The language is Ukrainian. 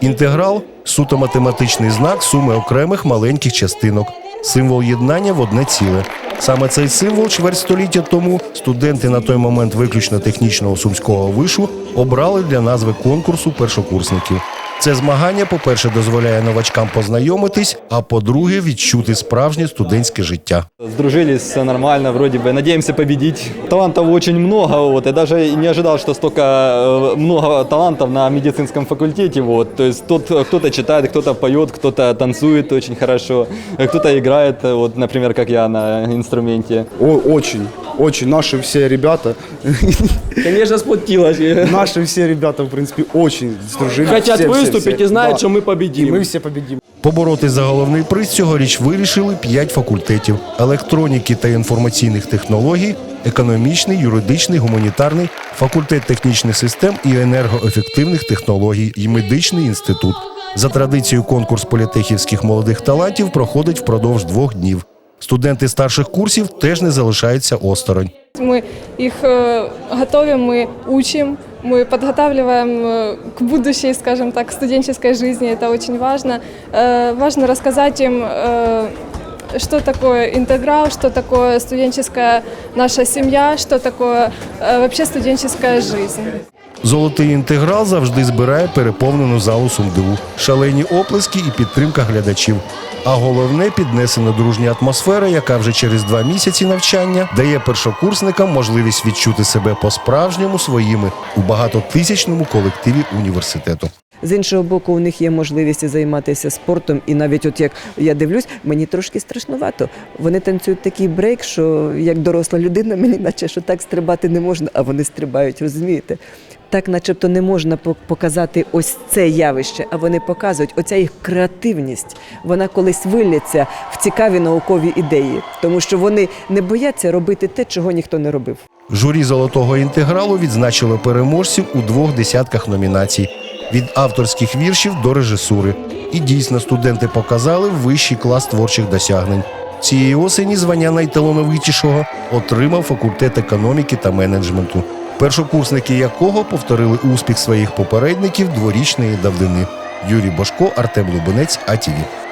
Інтеграл суто математичний знак суми окремих маленьких частинок, символ єднання в одне ціле. Саме цей символ чверть століття тому студенти на той момент виключно технічного сумського вишу обрали для назви конкурсу першокурсників. Це змагання, по-перше, дозволяє новачкам познайомитись, а по-друге, відчути справжнє студентське життя. Сдружились, все нормально, вроде бы. Надеемся победить. Талантов очень много, вот. Я даже не ожидал, что столько э, много талантов на медицинском факультете, вот. То есть тут э, кто-то читает, кто-то поет, кто-то танцует очень хорошо, э, кто-то играет, э, вот, например, как я на инструменте. О, очень, очень. Наши все ребята, Конечно, сплотилась. наши все ребята, в принципе, очень сдружились. Хотят Все, все, выступить все. и знают, Да. что мы И победим. мы все победим. Поборотись за головний приз цьогоріч вирішили п'ять факультетів: електроніки та інформаційних технологій, економічний, юридичний, гуманітарний, факультет технічних систем і енергоефективних технологій і медичний інститут. За традицією, конкурс політехівських молодих талантів проходить впродовж двох днів. Студенти старших курсів теж не залишаються осторонь. Мы их э, готовим, мы учим, мы подготавливаем э, к будущей, скажем так, студенческой жизни. Это очень важно. Э, важно рассказать им, э, что такое интеграл, что такое студенческая наша семья, что такое э, вообще студенческая жизнь. Золотий інтеграл завжди збирає переповнену залу сумдиву, шалені оплески і підтримка глядачів. А головне піднесена дружня атмосфера, яка вже через два місяці навчання дає першокурсникам можливість відчути себе по-справжньому своїми у багатотисячному колективі університету. З іншого боку, у них є можливість займатися спортом, і навіть от як я дивлюсь, мені трошки страшнувато. Вони танцюють такий брейк, що як доросла людина, мені наче що так стрибати не можна, а вони стрибають, розумієте? Так, начебто, не можна показати ось це явище, а вони показують оця їх креативність. Вона колись вилляться в цікаві наукові ідеї, тому що вони не бояться робити те, чого ніхто не робив. Журі золотого інтегралу відзначило переможців у двох десятках номінацій від авторських віршів до режисури. І дійсно студенти показали вищий клас творчих досягнень. Цієї осені звання найталановитішого отримав факультет економіки та менеджменту, першокурсники якого повторили успіх своїх попередників дворічної давнини. Юрій Бошко, Артем Лубенець, АТВ.